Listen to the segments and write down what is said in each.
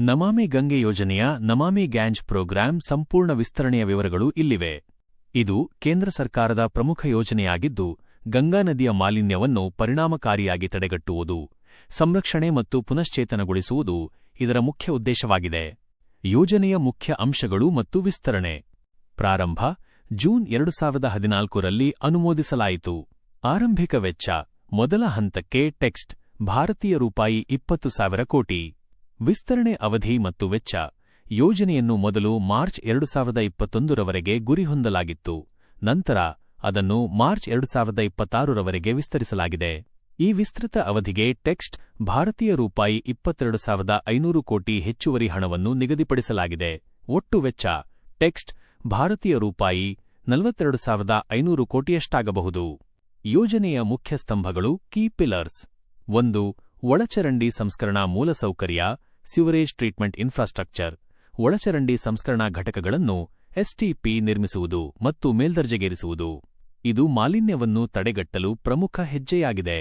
ನಮಾಮಿ ಗಂಗೆ ಯೋಜನೆಯ ನಮಾಮಿ ಗ್ಯಾಂಜ್ ಪ್ರೋಗ್ರಾಂ ಸಂಪೂರ್ಣ ವಿಸ್ತರಣೆಯ ವಿವರಗಳು ಇಲ್ಲಿವೆ. ಇದು ಕೇಂದ್ರ ಸರ್ಕಾರದ ಪ್ರಮುಖ ಯೋಜನೆಯಾಗಿದ್ದು, ಗಂಗಾ ನದಿಯ ಮಾಲಿನ್ಯವನ್ನು ಪರಿಣಾಮಕಾರಿಯಾಗಿ ತಡೆಗಟ್ಟುವುದು, ಸಂರಕ್ಷಣೆ ಮತ್ತು ಪುನಶ್ಚೇತನಗೊಳಿಸುವುದು ಇದರ ಮುಖ್ಯ ಉದ್ದೇಶವಾಗಿದೆ. ಯೋಜನೆಯ ಮುಖ್ಯ ಅಂಶಗಳು ಮತ್ತು ವಿಸ್ತರಣೆ. ಪ್ರಾರಂಭ ಜೂನ್ ಎರಡು ಸಾವಿರದ ಹದಿನಾಲ್ಕರಲ್ಲಿ ಅನುಮೋದಿಸಲಾಯಿತು. ಆರಂಭಿಕ ವೆಚ್ಚ ಮೊದಲ ಹಂತಕ್ಕೆ ಟೆಕ್ಸ್ಟ್ ಭಾರತೀಯ ರೂಪಾಯಿ ಇಪ್ಪತ್ತು ಸಾವಿರ ಕೋಟಿ. ವಿಸ್ತರಣೆ ಅವಧಿ ಮತ್ತು ವೆಚ್ಚ ಯೋಜನೆಯನ್ನು ಮೊದಲು ಮಾರ್ಚ್ ಎರಡು ಸಾವಿರದ ಇಪ್ಪತ್ತೊಂದರವರೆಗೆ ಗುರಿ ಹೊಂದಲಾಗಿತ್ತು. ನಂತರ ಅದನ್ನು ಮಾರ್ಚ್ ಎರಡು ಸಾವಿರದ ಇಪ್ಪತ್ತಾರರವರೆಗೆ ವಿಸ್ತರಿಸಲಾಗಿದೆ. ಈ ವಿಸ್ತೃತ ಅವಧಿಗೆ ಟೆಕ್ಸ್ಟ್ ಭಾರತೀಯ ರೂಪಾಯಿ ಇಪ್ಪತ್ತೆರಡು ಸಾವಿರದ ಐನೂರು ಕೋಟಿ ಹೆಚ್ಚುವರಿ ಹಣವನ್ನು ನಿಗದಿಪಡಿಸಲಾಗಿದೆ. ಒಟ್ಟು ವೆಚ್ಚ ಟೆಕ್ಸ್ಟ್ ಭಾರತೀಯ ರೂಪಾಯಿ ನಲವತ್ತೆರಡು ಸಾವಿರದ ಐನೂರು ಕೋಟಿಯಷ್ಟಾಗಬಹುದು. ಯೋಜನೆಯ ಮುಖ್ಯ ಸ್ತಂಭಗಳು ಕೀ ಪಿಲ್ಲರ್ಸ್. ಒಂದು ಒಳಚರಂಡಿ ಸಂಸ್ಕರಣಾ ಮೂಲಸೌಕರ್ಯ. ಸಿವರೇಜ್ ಟ್ರೀಟ್ಮೆಂಟ್ ಇನ್ಫ್ರಾಸ್ಟ್ರಕ್ಚರ್ ಒಳಚರಂಡಿ ಸಂಸ್ಕರಣಾ ಘಟಕಗಳನ್ನು ಎಸ್ಟಿಪಿ ನಿರ್ಮಿಸುವುದು ಮತ್ತು ಮೇಲ್ದರ್ಜೆಗೇರಿಸುವುದು. ಇದು ಮಾಲಿನ್ಯವನ್ನು ತಡೆಗಟ್ಟಲು ಪ್ರಮುಖ ಹೆಜ್ಜೆಯಾಗಿದೆ.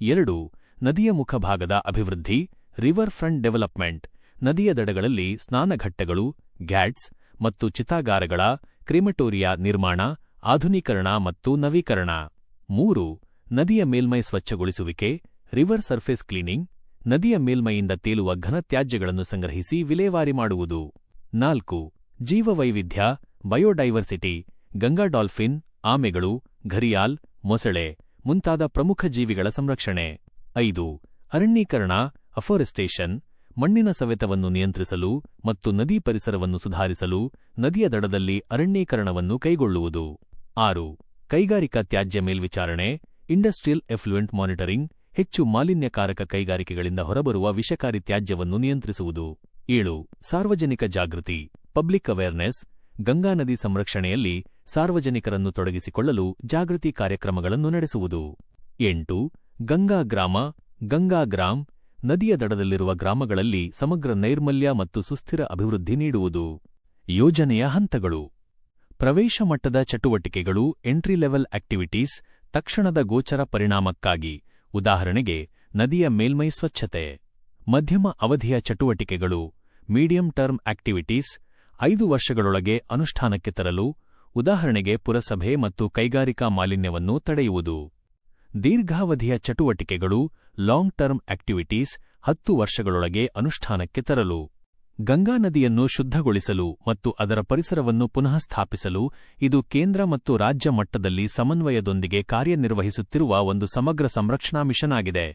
ಎರಡು, ನದಿಯ ಮುಖಭಾಗದ ಅಭಿವೃದ್ಧಿ ರಿವರ್ ಫ್ರಂಟ್ ಡೆವಲಪ್ಮೆಂಟ್ ನದಿಯ ದಡಗಳಲ್ಲಿ ಸ್ನಾನಘಟ್ಟಗಳು ಗ್ಯಾಟ್ಸ್ ಮತ್ತು ಚಿತಾಗಾರಗಳ ಕ್ರಿಮಟೋರಿಯಾ ನಿರ್ಮಾಣ, ಆಧುನೀಕರಣ ಮತ್ತು ನವೀಕರಣ. ಮೂರು, ನದಿಯ ಮೇಲ್ಮೈ ಸ್ವಚ್ಛಗೊಳಿಸುವಿಕೆ ರಿವರ್ ಸರ್ಫೇಸ್ ಕ್ಲೀನಿಂಗ್ ನದಿಯ ಮೇಲ್ಮೈಯಿಂದ ತೇಲುವ ಘನತ್ಯಾಜ್ಯಗಳನ್ನು ಸಂಗ್ರಹಿಸಿ ವಿಲೇವಾರಿ ಮಾಡುವುದು. ನಾಲ್ಕು, ಜೀವವೈವಿಧ್ಯ, ಬಯೋಡೈವರ್ಸಿಟಿ, ಗಂಗಾ ಡಾಲ್ಫಿನ್, ಆಮೆಗಳು, ಘರಿಯಾಲ್, ಮೊಸಳೆ ಮುಂತಾದ ಪ್ರಮುಖ ಜೀವಿಗಳ ಸಂರಕ್ಷಣೆ. ಐದು, ಅರಣ್ಯೀಕರಣ, ಅಫೋರೆಸ್ಟೇಷನ್, ಮಣ್ಣಿನ ಸವೆತವನ್ನು ನಿಯಂತ್ರಿಸಲು ಮತ್ತು ನದಿ ಪರಿಸರವನ್ನು ಸುಧಾರಿಸಲು ನದಿಯ ದಡದಲ್ಲಿ ಅರಣ್ಯೀಕರಣವನ್ನು ಕೈಗೊಳ್ಳುವುದು. ಆರು, ಕೈಗಾರಿಕಾ ತ್ಯಾಜ್ಯ ಮೇಲ್ವಿಚಾರಣೆ, ಇಂಡಸ್ಟ್ರಿಯಲ್ ಎಫ್ಲುಯೆಂಟ್ ಮಾನಿಟರಿಂಗ್ ಹೆಚ್ಚು ಮಾಲಿನ್ಯಕಾರಕ ಕೈಗಾರಿಕೆಗಳಿಂದ ಹೊರಬರುವ ವಿಷಕಾರಿ ತ್ಯಾಜ್ಯವನ್ನು ನಿಯಂತ್ರಿಸುವುದು. ಏಳು, ಸಾರ್ವಜನಿಕ ಜಾಗೃತಿ, ಪಬ್ಲಿಕ್ ಅವೇರ್ನೆಸ್, ಗಂಗಾ ನದಿ ಸಂರಕ್ಷಣೆಯಲ್ಲಿ ಸಾರ್ವಜನಿಕರನ್ನು ತೊಡಗಿಸಿಕೊಳ್ಳಲು ಜಾಗೃತಿ ಕಾರ್ಯಕ್ರಮಗಳನ್ನು ನಡೆಸುವುದು. ಎಂಟು, ಗಂಗಾ ಗ್ರಾಮ, ಗಂಗಾ ಗ್ರಾಮ್, ನದಿಯ ದಡದಲ್ಲಿರುವ ಗ್ರಾಮಗಳಲ್ಲಿ ಸಮಗ್ರ ನೈರ್ಮಲ್ಯ ಮತ್ತು ಸುಸ್ಥಿರ ಅಭಿವೃದ್ಧಿ ನೀಡುವುದು. ಯೋಜನೆಯ ಹಂತಗಳು. ಪ್ರವೇಶ ಮಟ್ಟದ ಚಟುವಟಿಕೆಗಳು, ಎಂಟ್ರಿ ಲೆವೆಲ್ ಆಕ್ಟಿವಿಟೀಸ್, ತಕ್ಷಣದ ಗೋಚರ ಪರಿಣಾಮಕ್ಕಾಗಿ ಉದಾಹರಣೆಗೆ, ನದಿಯ ಮೇಲ್ಮೈ ಸ್ವಚ್ಛತೆ, ಮಧ್ಯಮ ಅವಧಿಯ ಚಟುವಟಿಕೆಗಳು, ಮೀಡಿಯಂ ಟರ್ಮ್ ಆಕ್ಟಿವಿಟೀಸ್, ಐದು ವರ್ಷಗಳೊಳಗೆ ಅನುಷ್ಠಾನಕ್ಕೆ ತರಲು, ಉದಾಹರಣೆಗೆ ಪುರಸಭೆ ಮತ್ತು ಕೈಗಾರಿಕಾ ಮಾಲಿನ್ಯವನ್ನು ತಡೆಯುವುದು. ದೀರ್ಘಾವಧಿಯ ಚಟುವಟಿಕೆಗಳು, ಲಾಂಗ್ ಟರ್ಮ್ ಆಕ್ಟಿವಿಟೀಸ್, ಹತ್ತು ವರ್ಷಗಳೊಳಗೆ ಅನುಷ್ಠಾನಕ್ಕೆ ತರಲು. ಗಂಗಾ ನದಿಯನ್ನು ಶುದ್ಧಗೊಳಿಸಲು ಮತ್ತು ಅದರ ಪರಿಸರವನ್ನು ಪುನಃ ಸ್ಥಾಪಿಸಲು ಇದು ಕೇಂದ್ರ ಮತ್ತು ರಾಜ್ಯ ಮಟ್ಟದಲ್ಲಿ ಸಮನ್ವಯದೊಂದಿಗೆ ಕಾರ್ಯನಿರ್ವಹಿಸುತ್ತಿರುವ ಒಂದು ಸಮಗ್ರ ಸಂರಕ್ಷಣಾ ಮಿಷನ್ ಆಗಿದೆ.